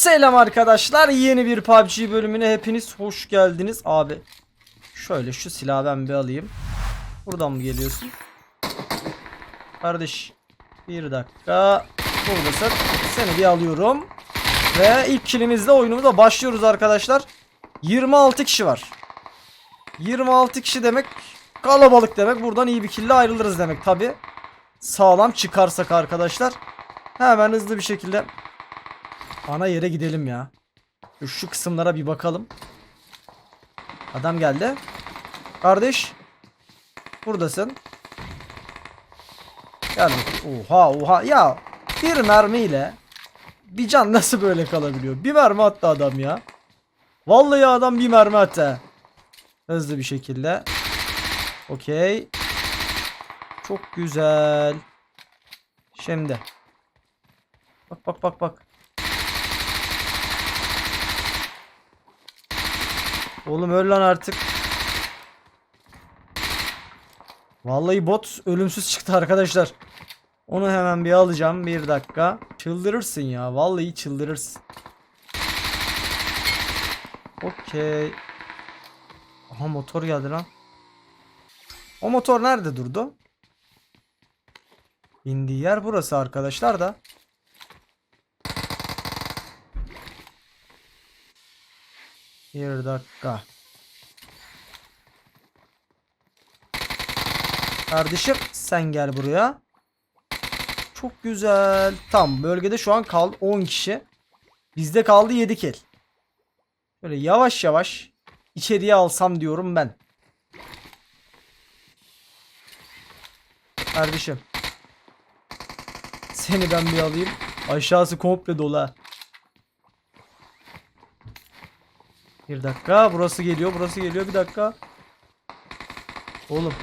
Selam arkadaşlar. Yeni bir PUBG bölümüne hepiniz hoş geldiniz. Abi şöyle şu silahı ben bir alayım. Buradan mı geliyorsun? Kardeş bir dakika. Buradasın. Seni bir alıyorum. Ve ilk kilimizle oyunumuza başlıyoruz arkadaşlar. 26 kişi var. 26 kişi demek kalabalık demek. Buradan iyi bir kille ayrılırız demek tabi. Sağlam çıkarsak arkadaşlar. Hemen hızlı bir şekilde ana yere gidelim ya. Şu kısımlara bir bakalım. Adam geldi. Kardeş. Buradasın. Gel. bak- Oha oha ya. Bir mermiyle bir can nasıl böyle kalabiliyor? Bir mermi attı adam ya. Vallahi adam bir mermi attı. Hızlı bir şekilde. Okey. Çok güzel. Şimdi. Bak bak bak bak. Oğlum öl lan artık. Vallahi bot ölümsüz çıktı arkadaşlar. Onu hemen bir alacağım. Bir dakika. Çıldırırsın ya. Vallahi çıldırırsın. Okey. Aha motor geldi lan. O motor nerede durdu? İndiği yer burası arkadaşlar da. Bir dakika. Kardeşim sen gel buraya. Çok güzel. Tam bölgede şu an kaldı 10 kişi. Bizde kaldı 7 kill. Böyle yavaş yavaş içeriye alsam diyorum ben. Kardeşim. Seni ben bir alayım. Aşağısı komple dolu ha. Bir dakika. Burası geliyor. Burası geliyor. Bir dakika. Oğlum.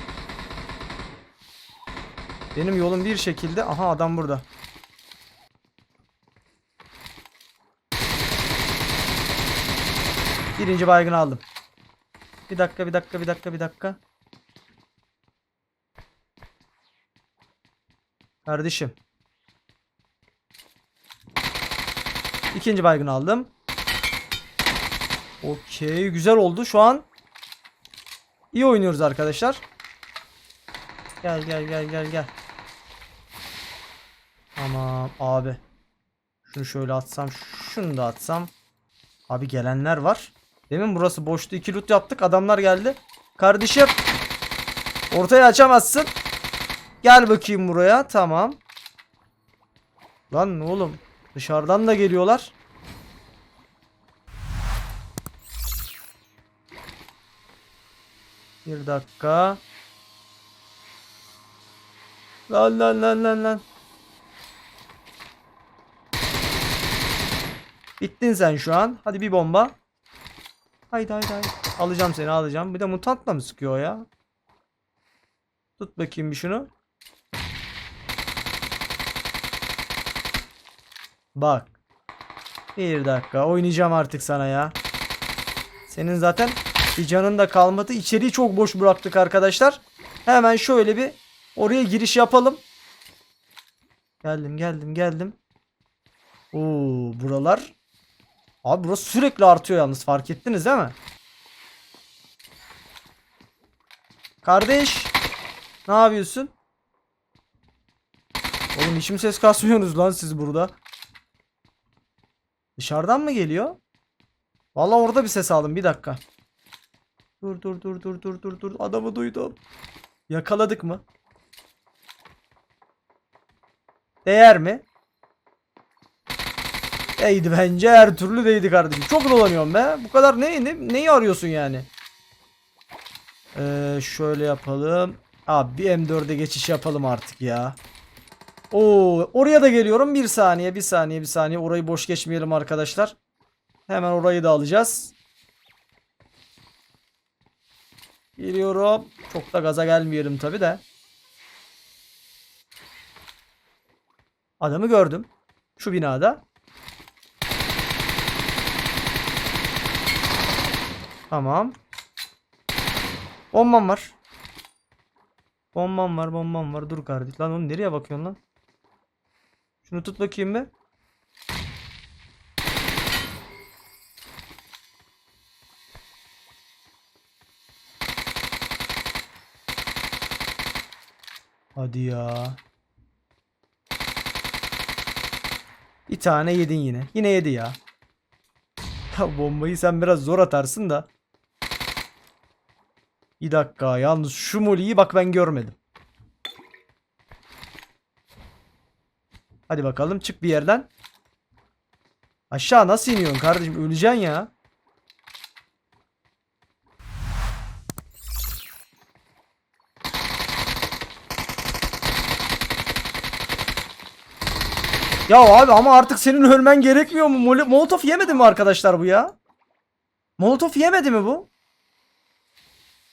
Benim yolum bir şekilde. Aha adam burada. Birinci baygın aldım. Bir dakika, bir dakika, bir dakika, bir dakika. Kardeşim. İkinci baygın aldım. Okey, güzel oldu şu an. İyi oynuyoruz arkadaşlar. Gel gel gel gel gel. Tamam abi. Şunu şöyle atsam, şunu da atsam. Abi gelenler var. Demin burası boştu. iki loot yaptık. Adamlar geldi. Kardeşim. Ortaya açamazsın. Gel bakayım buraya. Tamam. Lan oğlum. Dışarıdan da geliyorlar. Bir dakika. Lan lan lan lan lan. Bittin sen şu an. Hadi bir bomba. Haydi haydi haydi. Alacağım seni alacağım. Bir de mutantla mı sıkıyor ya? Tut bakayım bir şunu. Bak. Bir dakika oynayacağım artık sana ya. Senin zaten bir canın da kalmadı. İçeriği çok boş bıraktık arkadaşlar. Hemen şöyle bir oraya giriş yapalım. Geldim geldim geldim. Oo buralar. Abi burası sürekli artıyor yalnız fark ettiniz değil mi? Kardeş. Ne yapıyorsun? Oğlum mi ses kasmıyorsunuz lan siz burada? Dışarıdan mı geliyor? Vallahi orada bir ses aldım bir dakika. Dur dur dur dur dur dur dur adamı duydum. Yakaladık mı? Değer mi? Değdi bence her türlü değdi kardeşim. Çok dolanıyorum be. Bu kadar ne, ne neyi arıyorsun yani? Ee, şöyle yapalım. Abi bir M4'e geçiş yapalım artık ya. Oo, oraya da geliyorum. Bir saniye, bir saniye, bir saniye. Orayı boş geçmeyelim arkadaşlar. Hemen orayı da alacağız. Geliyorum. Çok da gaza gelmeyelim tabi de. Adamı gördüm. Şu binada. Tamam. Bombam var. Bombam var, bombam var. Dur kardeş. Lan oğlum nereye bakıyorsun lan? Şunu tut bakayım bir. Hadi ya. Bir tane yedin yine. Yine yedi ya. Ya bombayı sen biraz zor atarsın da. Bir dakika yalnız şu moliyi bak ben görmedim. Hadi bakalım çık bir yerden. Aşağı nasıl iniyorsun kardeşim? Öleceksin ya. Ya abi ama artık senin ölmen gerekmiyor mu? Mol Molotov yemedi mi arkadaşlar bu ya? Molotov yemedi mi bu?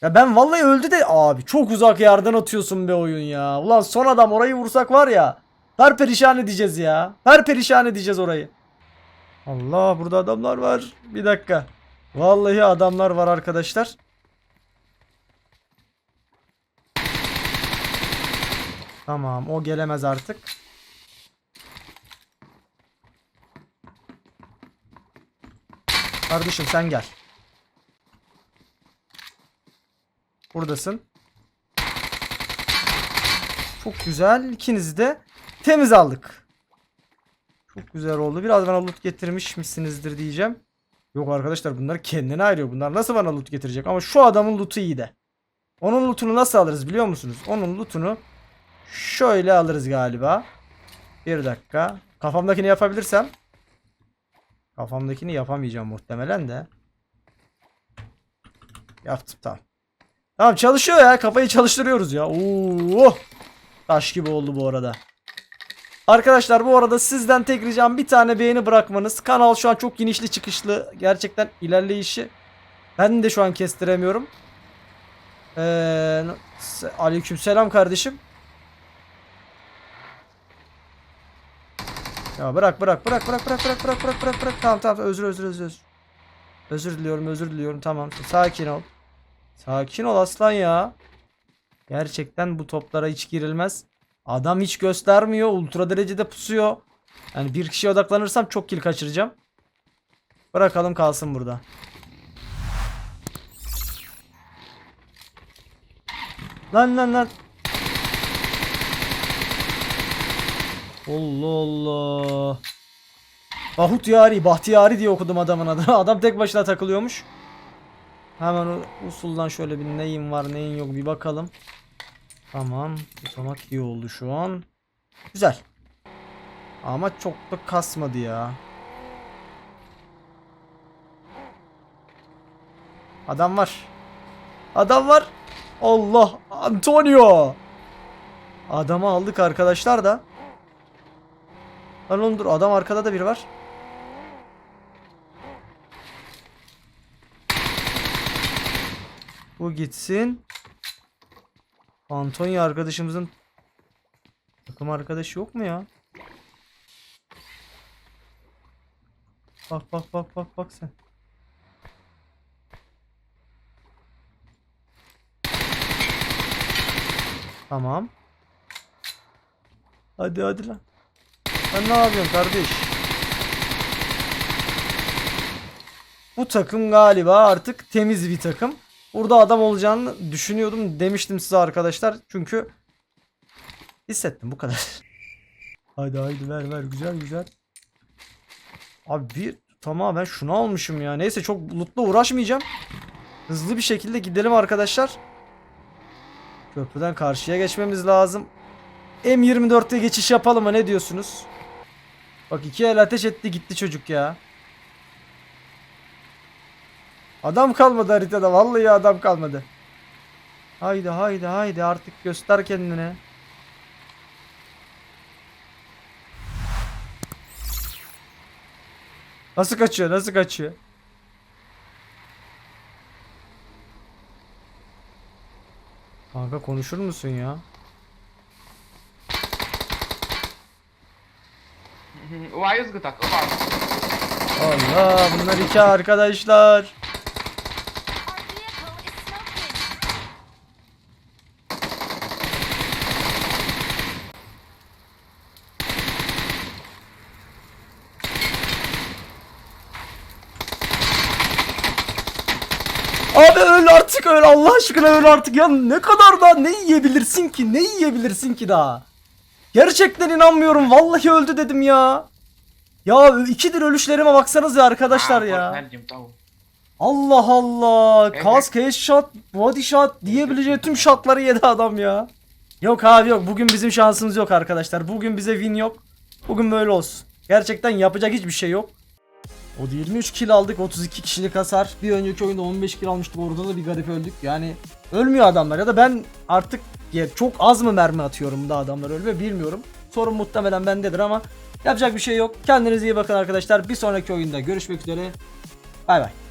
Ya ben vallahi öldü de abi çok uzak yerden atıyorsun be oyun ya. Ulan son adam orayı vursak var ya. Per perişan edeceğiz ya. Per perişan edeceğiz orayı. Allah burada adamlar var. Bir dakika. Vallahi adamlar var arkadaşlar. Tamam o gelemez artık. Kardeşim sen gel. Buradasın. Çok güzel. İkinizi de temiz aldık. Çok güzel oldu. Biraz bana loot getirmiş misinizdir diyeceğim. Yok arkadaşlar bunlar kendine ayırıyor. Bunlar nasıl bana loot getirecek? Ama şu adamın lootu iyi de. Onun lootunu nasıl alırız biliyor musunuz? Onun lootunu şöyle alırız galiba. Bir dakika. Kafamdakini yapabilirsem. Kafamdakini yapamayacağım muhtemelen de. Yaptım tamam. Tamam çalışıyor ya. Kafayı çalıştırıyoruz ya. Oo! Taş gibi oldu bu arada. Arkadaşlar bu arada sizden tek ricam bir tane beğeni bırakmanız. Kanal şu an çok inişli çıkışlı. Gerçekten ilerleyişi ben de şu an kestiremiyorum. Ee, aleyküm selam kardeşim. Ya bırak bırak bırak bırak bırak bırak bırak bırak bırak bırak. Tamam tamam özür özür özür. Özür, özür diliyorum özür diliyorum tamam. Sakin ol. Sakin ol aslan ya. Gerçekten bu toplara hiç girilmez. Adam hiç göstermiyor. Ultra derecede pusuyor. Yani bir kişiye odaklanırsam çok kill kaçıracağım. Bırakalım kalsın burada. Lan lan lan. Allah Allah. Bahut Yari, Bahtiyari diye okudum adamın adını. Adam tek başına takılıyormuş. Hemen usuldan şöyle bir neyin var neyin yok bir bakalım. Tamam. Tutamak iyi oldu şu an. Güzel. Ama çok da kasmadı ya. Adam var. Adam var. Allah. Antonio. Adamı aldık arkadaşlar da. Lan oğlum dur adam arkada da biri var. Bu gitsin. Antonio arkadaşımızın takım arkadaşı yok mu ya? Bak bak bak bak bak sen. Tamam. Hadi hadi lan. Sen ne yapıyorsun kardeş? Bu takım galiba artık temiz bir takım. Burada adam olacağını düşünüyordum demiştim size arkadaşlar. Çünkü hissettim bu kadar. haydi haydi ver ver güzel güzel. Abi bir tamamen şunu almışım ya. Neyse çok lootla uğraşmayacağım. Hızlı bir şekilde gidelim arkadaşlar. Köprüden karşıya geçmemiz lazım. M24'te geçiş yapalım mı ne diyorsunuz? Bak iki el ateş etti gitti çocuk ya. Adam kalmadı haritada. Vallahi adam kalmadı. Haydi haydi haydi artık göster kendini. Nasıl kaçıyor? Nasıl kaçıyor? Kanka konuşur musun ya? Tak, uwaga. Allah bunlar iki arkadaşlar. Abi öl artık öl. Allah aşkına öl artık. Ya ne kadar daha ne yiyebilirsin ki? Ne yiyebilirsin ki daha Gerçekten inanmıyorum. Vallahi öldü dedim ya. Ya ikidir ölüşlerime baksanız ya. arkadaşlar ya. Allah Allah. Evet. kask headshot body shot diyebileceği tüm shotları yedi adam ya. Yok abi yok. Bugün bizim şansımız yok arkadaşlar. Bugün bize win yok. Bugün böyle olsun. Gerçekten yapacak hiçbir şey yok o da 23 kill aldık 32 kişilik hasar. Bir önceki oyunda 15 kill almıştık orada da bir garip öldük. Yani ölmüyor adamlar ya da ben artık ya çok az mı mermi atıyorum da adamlar ölmüyor bilmiyorum. Sorun muhtemelen bendedir ama yapacak bir şey yok. Kendinize iyi bakın arkadaşlar. Bir sonraki oyunda görüşmek üzere. Bay bay.